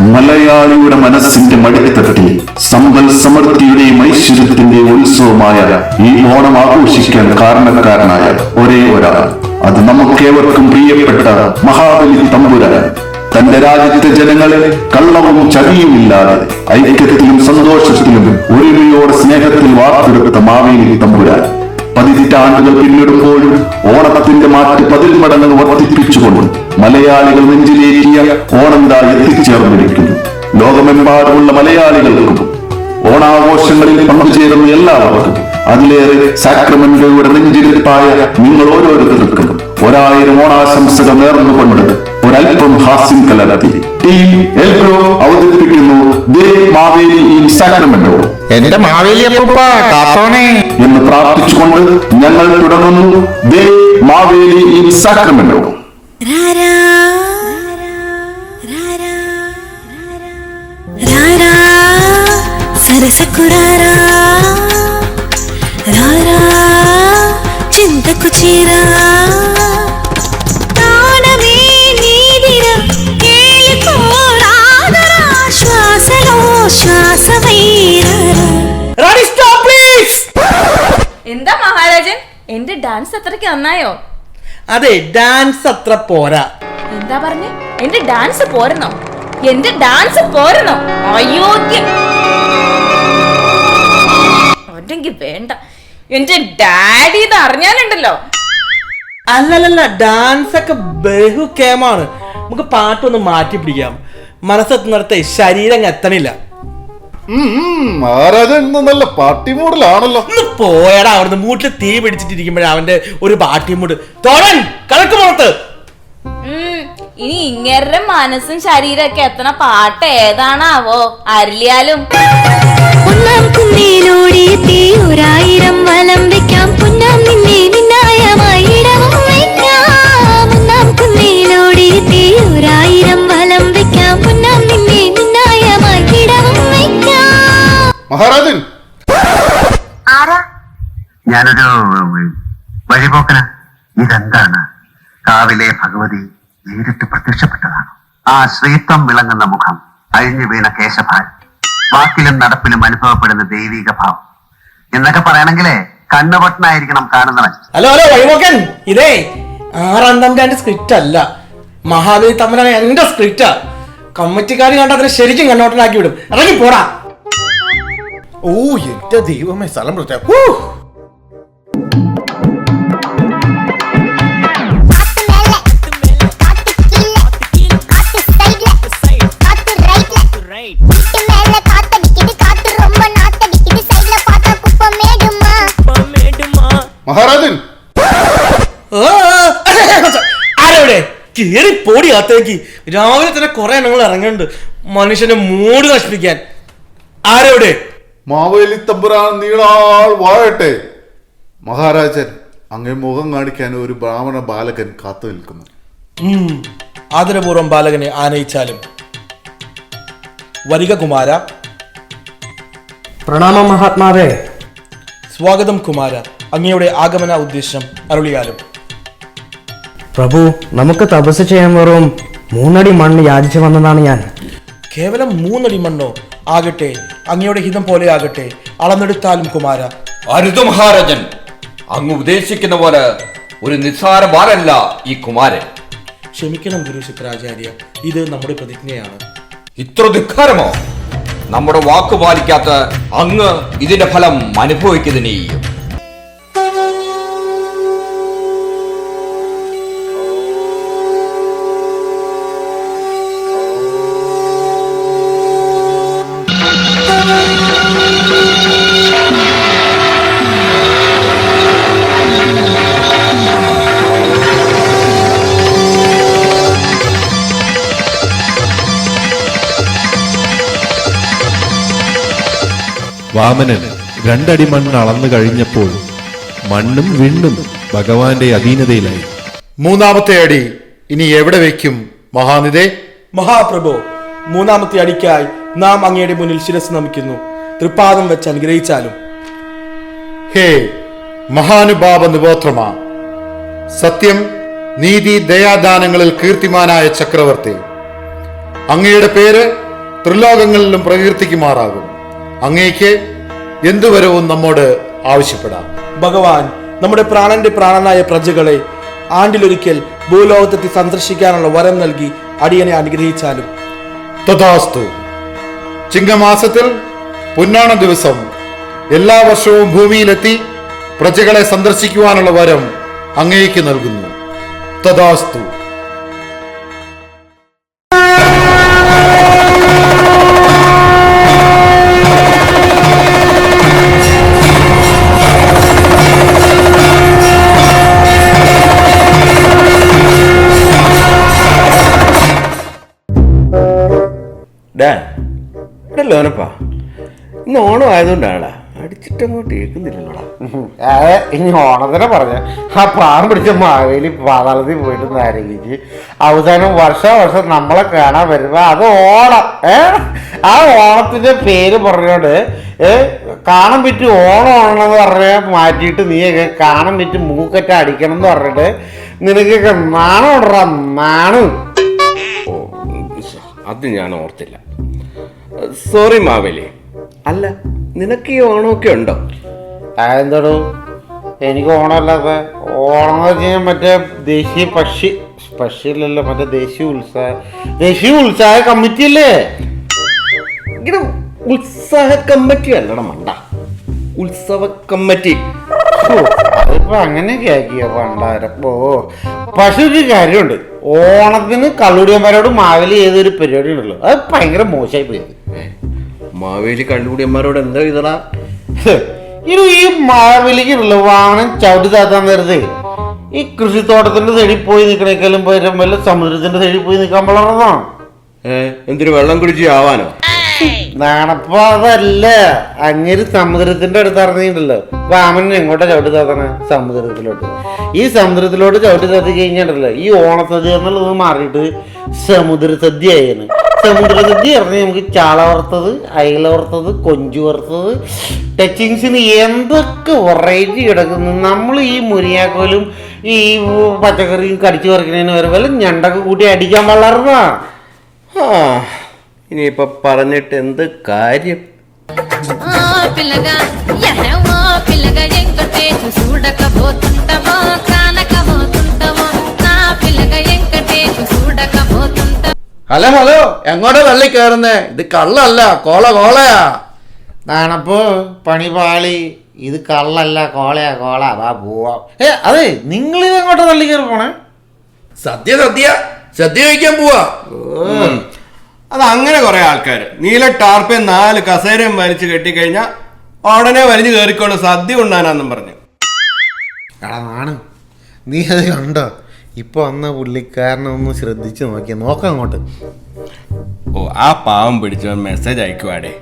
മലയാളിയുടെ മനസ്സിന്റെ മടിത്തട്ടിൽ സമ്പൽ സമൃദ്ധിയുടെയും ഐശ്വര്യത്തിന്റെയും ഉത്സവമായ ഈ ഓണം ആഘോഷിക്കാൻ കാരണക്കാരനായ ഒരേ ഒരാൾ. അത് നമുക്കേവർക്കും പ്രിയപ്പെട്ട മഹാബലി തമ്പുരാൻ. തന്റെ രാജ്യത്തെ ജനങ്ങളെ കള്ളവും ചതിയും ഇല്ലാതെ ഐക്യത്തിലും സന്തോഷത്തിലും ഒരുമയോടെ സ്നേഹത്തിൽ വാർത്തെടുത്ത മാവേലി തമ്പുരാൻ. പതിറ്റാണ്ടുകൾ പിന്നിടുമ്പോഴും ഓണത്തിന്റെ മാറ്റ് പതിൽ മടങ്ങ് വർദ്ധിപ്പിച്ചുകൊണ്ട് മലയാളികൾ നെഞ്ചിലേറ്റിയ ഓണന്താ എത്തിച്ചേർന്നിരിക്കുന്നു. ലോകമെമ്പാടുമുള്ള മലയാളികൾക്കും ഓണാഘോഷങ്ങളിൽ പങ്കുചേരുന്ന എല്ലാവർക്കും അതിലേറെ സാക്രമെന്റോയുടെ നെഞ്ചിരിപ്പായ നിങ്ങൾ ഓരോരുത്തർക്കും ഒരായിരം ഓണാശംസകൾ നേർന്നുകൊണ്ട് ഒരൽപ്പം ഹാസ്യം കലർത്തി. ടീം എൽഗ്രോ അവതരിപ്പിക്കുന്നു ദേ മാവേലി ഇൻ സാക്രമെന്റോ എന്റെ മാവേലിയപ്പൂപ്പ കാത്തോണേ. എന്ന് പ്രാർത്ഥിച്ചുകൊണ്ട് ഞങ്ങൾ തുടങ്ങുന്നു ദേ മാവേലി ഇൻ സാക്രമെന്റോ രാരാ രാരാ രാരാ సరసకురారా రారా చింతకు చీరా ప్రాణమే నీదిరా ఏలుకోరాదరా శ్వాసలో శ్వాసమైరారా എന്റെ ഡാൻസ് അത്രയ്ക്ക് നന്നായോ? അതെ ഡാൻസ് അത്ര പോരാ. എന്താ പറഞ്ഞേ? എന്റെ ഡാൻസ് പോരണോ? എന്റെ ഡാൻസ് പോരണോ? അയോഗ്യം. അല്ലെങ്കിൽ വേണ്ട. എന്റെ ഡാഡി ഇത് അറിഞ്ഞാലുണ്ടല്ലോ. അല്ലല്ലല്ല ഡാൻസ് ഒക്കെ ബഹു കേമാണ് നമുക്ക് പാട്ടൊന്ന് മാറ്റി പിടിക്കാം. മനസ്സെത്തുന്നിടത്തെ ശരീരം എത്തണില്ല. മഹാരാജൻ നല്ല പാർട്ടി മൂഡിലാണല്ലോ ഒന്ന് പോയടാ അവിടുന്ന് മൂട്ടിൽ തീ പിടിച്ചിട്ടിരിക്കുമ്പോഴാ അവന്റെ ഒരു പാട്ടി മൂട് തോടൻ കണക്ക് പുറത്ത്. ഉം, ഇനി ഇങ്ങരുടെ മനസ്സും ശരീരമൊക്കെ എത്തണ പാട്ട് ഏതാണാവോ അരളിയാലും. ഒന്നാം കുന്നിലൂടെ ഒരായിരം വലം വെക്കാം. പുന്നാം നിന്നെ മഹാരാജൻ. ഞാനൊരു വഴിപോക്കന. ഇതെന്താണ്? കാവിലെ ഭഗവതി നേരിട്ട് പ്രത്യക്ഷപ്പെട്ടതാണ്. ആ ശ്രീത്വം വിളങ്ങുന്ന മുഖം അഴിഞ്ഞു വീണ കേശഭാൻ വാക്കിലും നടപ്പിലും അനുഭവപ്പെടുന്ന ദൈവിക ഭാവം. എന്നൊക്കെ പറയണെങ്കിലേ കണ്ണുപൊട്ടനായിരിക്കണം കാണുന്നവൻ. ഹലോ ഹലോ വഴിപോക്കൻ. ഇതേ ആറാം തമ്പുരാന്റെ സ്ക്രിപ്റ്റ് അല്ല. മഹാബലി തമ്പുരാൻ എന്റെ സ്ക്രിപ്റ്റാ കമ്മിറ്റിക്കാർ കണ്ട അതിനെ ശരിക്കും കണ്ണോട്ടനാക്കി വിടും. ഇറങ്ങി പോടാ ഓ എന്റെ ദൈവമേ സ്ഥലം പ്രത്യേക. മഹാരാജൻ. ആ, ആരെവിടെ? കേറി പോടി അകത്തേക്ക്. രാവിലെ തന്നെ കുറെ എണ്ണങ്ങൾ ഇറങ്ങുന്നുണ്ട്. മനുഷ്യന്റെ മൂഡ് നശിപ്പിക്കാൻ. ആരെവിടെ? മാവേലി തമ്പുരാൻ നീളാൾ വാഴട്ടെ. മഹാരാജൻ അങ്ങേ മുഖം കാണിക്കാൻ ഒരു ബ്രാഹ്മണ ബാലകൻ കാത്തു നിൽക്കുന്നു. ആദരപൂർവം ആദരപൂർവം ബാലകനെ ആനയിച്ചാലും. വരിക കുമാര. പ്രണാമം മഹാത്മാവേ. സ്വാഗതം കുമാര. അങ്ങയുടെ ആഗമന ഉദ്ദേശം അരുളിയാലും. പ്രഭു നമുക്ക് തപസ് ചെയ്യാൻ വെറും മൂന്നടി മണ്ണ് യാചിച്ചു വന്നതാണ് ഞാൻ. കേവലം മൂന്നടി മണ്ണോ? ആകട്ടെ അങ്ങയുടെ ഹിതം പോലെ ആകട്ടെ അളന്നെടുത്താലും കുമാര. അരുത് മഹാരാജൻ അങ്ങ് ഉദ്ദേശിക്കുന്ന പോലെ ഒരു നിസ്സാര ബാലല്ല ഈ കുമാരൻ. ക്ഷമിക്കണം ഗുരു ശുക്രാചാര്യ ഇത് നമ്മുടെ പ്രതിജ്ഞയാണ്. ഇത്ര ധിക്കാരമോ? നമ്മുടെ വാക്ക് പാലിക്കാത്ത അങ്ങ് ഇതിന്റെ ഫലം അനുഭവിക്കുന്നതിനെ വാമനൻ രണ്ടടി മണ്ണ് അളന്നു കഴിഞ്ഞപ്പോൾ മണ്ണും വിണ്ണും ഭഗവാന്റെ അധീനതയിലായി. മൂന്നാമത്തെ അടി ഇനി എവിടെ വെക്കും? മഹാനിതേ മഹാപ്രഭു മൂന്നാമത്തെ അടിക്കായി നാം അങ്ങയുടെ മുന്നിൽ ശിരസ് നമിക്കുന്നു. തൃപ്പാദം വെച്ച് അനുഗ്രഹിച്ചാലും. ഹേ മഹാനുഭാവ നിബോത്രമ. സത്യം നീതി ദയാദാനങ്ങളിൽ കീർത്തിമാനായ ചക്രവർത്തി. അങ്ങയുടെ പേര് ത്രിലോകങ്ങളിലും പ്രകീർത്തിക്കുമാറാകും. അങ്ങേക്ക് എന്തുവരവും നമ്മോട് ആവശ്യപ്പെടാം. ഭഗവാൻ നമ്മുടെ പ്രാണന്റെ പ്രാണനായ പ്രജകളെ ആണ്ടിലൊരിക്കൽ ഭൂലോകത്തെത്തി സന്ദർശിക്കാനുള്ള വരം നൽകി അടിയനെ അനുഗ്രഹിച്ചാലും. തഥാസ്തു. ചിങ്ങമാസത്തിൽ പൊന്നാണ ദിവസം എല്ലാ വർഷവും ഭൂമിയിലെത്തി പ്രജകളെ സന്ദർശിക്കുവാനുള്ള വരം അങ്ങേക്ക് നൽകുന്നു. തഥാസ്തു. ഡാ ഇവിടെ ലോനപ്പാ ഇന്ന് ഓണം ആയതുകൊണ്ടാണടാ. അടിച്ചിട്ടങ്ങോട്ട് കേൾക്കുന്നില്ലല്ലോടാ അതെ ഇനി ഓണത്തിനെ പറഞ്ഞ. ആ പാവം പിടിച്ച മാവേലി പാതാളത്തിൽ പോയിട്ട് നരകിച്ച് അവസാനം വർഷം വർഷം നമ്മളെ കാണാൻ വരുന്ന അത് ഓണം. ഏ ആ ഓണത്തിന്റെ പേര് പറഞ്ഞോണ്ട് ഏ കാണാൻ പറ്റി ഓണം ഓണം എന്ന് പറഞ്ഞ മാറ്റിയിട്ട് നീയൊക്കെ കാണാൻ പറ്റി മൂക്കറ്റ അടിക്കണം എന്ന് പറഞ്ഞിട്ട് നിനക്കൊക്കെ നാണം. ഉണ്ടറാ നാണം അത് ഞാൻ ഓർത്തില്ല. സോറി മാവേലി. അല്ല നിനക്ക് ഈ ഓണമൊക്കെ ഉണ്ടോ? അതെന്താടോ? എനിക്ക് ഓണമല്ലാതെ ഓണം ചെയ്യാൻ കഴിഞ്ഞാൽ മറ്റേ ദേശീയ പക്ഷി പക്ഷിയില്ലല്ലോ മറ്റേ ദേശീയ ഉത്സാഹ ദേശീയ ഉത്സാഹ കമ്മിറ്റി അല്ലേ? ഇങ്ങനെ ഉത്സാഹ കമ്മിറ്റി അല്ലട മണ്ട. ഉത്സവ കമ്മിറ്റി. അതിപ്പോ അങ്ങനെയൊക്കെ ആക്കിയോ പണ്ടാരപ്പോ പക്ഷെ ഒരു കാര്യമുണ്ട്. ഓണത്തിന് കള്ളുടിയന്മാരോട് മാവേലി ചെയ്തൊരു പരിപാടി ഉണ്ടല്ലോ. അത് ഭയങ്കര മോശമായി പോയത് മാവേലി കള്ളുടിയന്മാരോട് എന്താ ഇതടാ ഇത് ഈ മാവേലിക്കുണ്ടല്ലോ വാഹനം ചവിട്ടി താത്താൻ നേരത്തെ ഈ കൃഷിത്തോട്ടത്തിന്റെ സൈഡിൽ പോയി നിൽക്കണേക്കാളും പകരം വല്ല സമുദ്രത്തിന്റെ സൈഡിൽ പോയി നിൽക്കാൻ വളർന്നതാണ് എന്തൊരു വെള്ളം കുടിച്ച് ആവാനോ? നാണപ്പോ അതല്ല. അങ്ങേര് സമുദ്രത്തിന്റെ അടുത്ത് ഇറങ്ങിയിട്ടുണ്ടല്ലോ വാമൻ എങ്ങോട്ടാ ചവിട്ടി തത്തണേ? സമുദ്രത്തിലോട്ട്. ഈ സമുദ്രത്തിലോട്ട് ചവിട്ടി തത്തി കഴിഞ്ഞിട്ടല്ലോ ഈ ഓണസദ്യ എന്നുള്ളത് മാറിയിട്ട് സമുദ്ര സദ്യ ആയിരുന്നു സമുദ്ര സദ്യ നമുക്ക് ചാള വറുത്തത് അയല വറുത്തത് കൊഞ്ചു വറുത്തത് ടച്ചിങ്സിന് എന്തൊക്കെ വെറൈറ്റി കിടക്കുന്നു. നമ്മൾ ഈ മുരിയാക്കോലും ഈ പച്ചക്കറിയും കടിച്ചു പറിക്കുന്നതിന് വരെ വല്ല ഞണ്ടൊക്കെ കൂട്ടി അടിക്കാൻ വളർന്നാ ആ. ഇനിയിപ്പൊ പറഞ്ഞിട്ട് എന്ത് കാര്യം? ഹലോ ഹലോ എങ്ങോട്ടാ തള്ളി കയറുന്നേ ഇത് കള്ളല്ല കോള കോളയാ. നാണപ്പോ പണിപാളി ഇത് കള്ളല്ല കോളയാ കോള വാ പോവാ. ഏ അതെ നിങ്ങൾ ഇത് എങ്ങോട്ടാ തള്ളി കയറി പോണേ സദ്യ സദ്യ. സദ്യ കഴിക്കാൻ പോവാ. അത് അങ്ങനെ കുറെ ആൾക്കാർ നീല ടാർപ്പയും നാല് കസേരയും വലിച്ചു കെട്ടിക്കഴിഞ്ഞാൽ ഉടനെ വലിച്ചു കയറിക്കോളൂ സദ്യ ഉണ്ടാനാന്നും പറഞ്ഞു. എടാ നാണ്. നീ അത് കണ്ടോ? ഇപ്പൊ വന്ന പുള്ളിക്കാരനെ ഒന്ന് ശ്രദ്ധിച്ചു നോക്കി നോക്കാം അങ്ങോട്ട്. ഓ ആ പാവം പിടിച്ചവൻ മെസ്സേജ് അയക്കുവാടേ.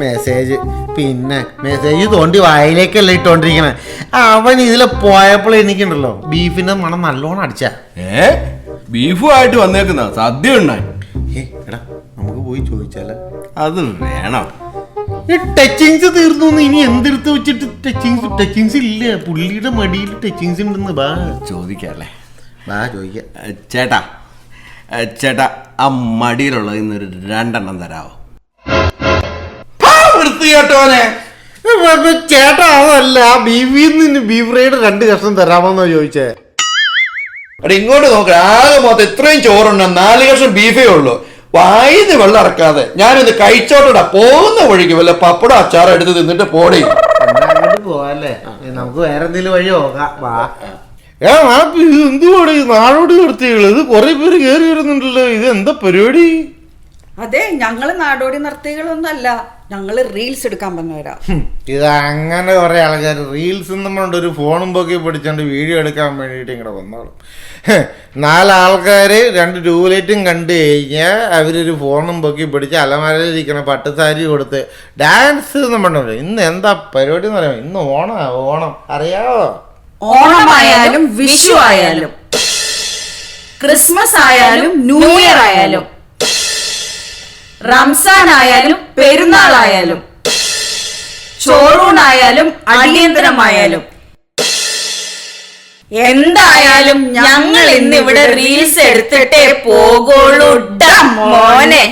മെസ്സേജ് പിന്നെ മെസ്സേജ് തോണ്ടി വായിലേക്കല്ല ഇട്ടോണ്ടിരിക്കണേ. അവൻ ഇതിലെ പോയപ്പോൾ എനിക്കുണ്ടല്ലോ. ബീഫിന്റെ മണം നല്ലോണം അടിച്ചാ. ഏ? ബീഫുമായിട്ട് വന്നേക്കുന്ന സദ്യ നമുക്ക് പോയി ചോദിച്ചാലോ അത് വേണം. ഈ ടച്ചിങ്സ് തീർന്നു ഇനി എന്തെടുത്ത് വെച്ചിട്ട് ടച്ചിങ്സ് ടച്ചിങ്സ് ഇല്ല? പുള്ളിയുടെ മടിയിൽ ടച്ചിങ്സ് ഉണ്ടെന്ന് ബാ ചോദിക്കല്ലേ ബാ ചോദിക്കാം. ചേട്ടാ ചേട്ടാ ആ മടിയിലുള്ളത് ഇന്നൊരു രണ്ടെണ്ണം തരാവോ? കേട്ടോനെ ചേട്ടാ അതല്ല ബീവിയിൽ നിന്ന് ബീഫ് രണ്ട് കഷ്ണം തരാമോന്നോ ചോദിച്ചേ. എടാ ഇങ്ങോട്ട് നോക്കാം. ആകെ മൊത്തം ഇത്രയും ചോറുണ്ട് നാല് കഷ്ണം ബീഫേ ഉള്ളൂ. വായിന്ന് വെള്ളം ഇറക്കാതെ ഞാനിത് കഴിച്ചോട്ടടാ. പോകുന്ന വഴിക്ക് വല്ല പപ്പടം അച്ചാറും എടുത്ത് തിന്നിട്ട് പോടി. പോവാല്ലേ? നമുക്ക് വേറെ എന്തെങ്കിലും വഴി നോക്കാം വാ. ഏ ആ ഈ നാടോടി നിർത്തികൾ ഇത് കുറെ പേര് കയറി വരുന്നുണ്ടല്ലോ. ഇത് എന്താ പരിപാടി? അതെ ഞങ്ങൾ നാടോടി നർത്തകികളൊന്നും അല്ല ഞങ്ങൾ റീൽസ് എടുക്കാൻ വന്നവരാ. ഇത് അങ്ങനെ കുറെ ആൾക്കാർ റീൽസ് നമ്മളുണ്ട് ഒരു ഫോണും പൊക്കി പിടിച്ചോണ്ട് വീഡിയോ എടുക്കാൻ വേണ്ടിയിട്ട് ഇങ്ങോട്ട് വന്നോളും. നാലാൾക്കാര് രണ്ട് ട്യൂബ്ലൈറ്റും കണ്ടു കഴിഞ്ഞാൽ അവരൊരു ഫോണും പൊക്കി പിടിച്ച് അലമാരയിലിരിക്കണ പട്ടുസാരി കൊടുത്ത് ഡാൻസ് നമ്മളുണ്ട് ഇന്ന് എന്താ പരിപാടി എന്ന് പറയാം ഇന്ന് ഓണം ഓണം. അറിയാവോ? ഓണമായാലും വിഷു ആയാലും ക്രിസ്മസ് ആയാലും ന്യൂ ഇയർ ആയാലും. റംസാൻ ആയാലും പെരുന്നാൾ ആയാലും ചോറൂണായാലും അടിയന്തരമായാലും. എന്തായാലും ഞങ്ങൾ ഇന്ന് ഇവിടെ റീൽസ് എടുത്തിട്ടേ പോകുള്ളൂ മോനെ.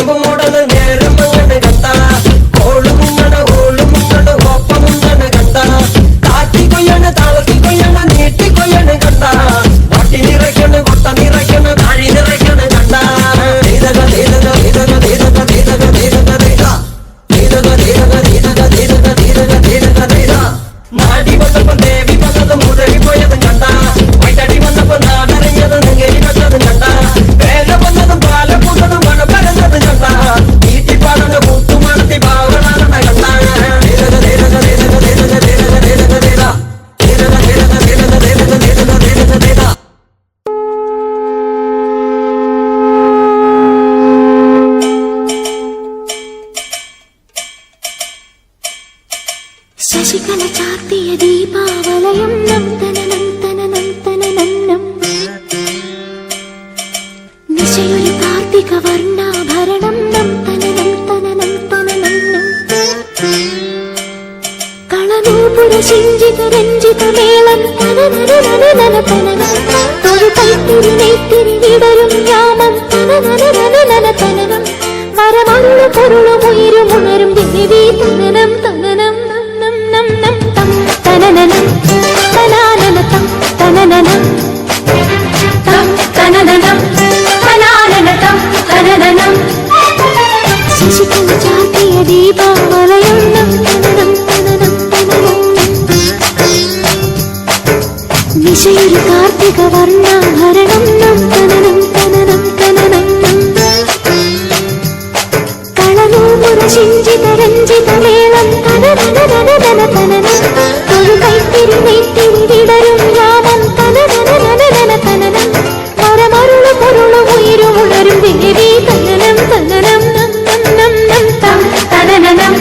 செம்பு மூடலும் சிஞ்சித ரஞ்சித மேளம் தனதனதனதன தனன தொழுகை திருமை திரிவிடரும் யாமம் தனதனதனதன தனன மரமருளு பொருளு உயிரு உணரும் தேவி தனனம் தனனம் நம் நம் நம்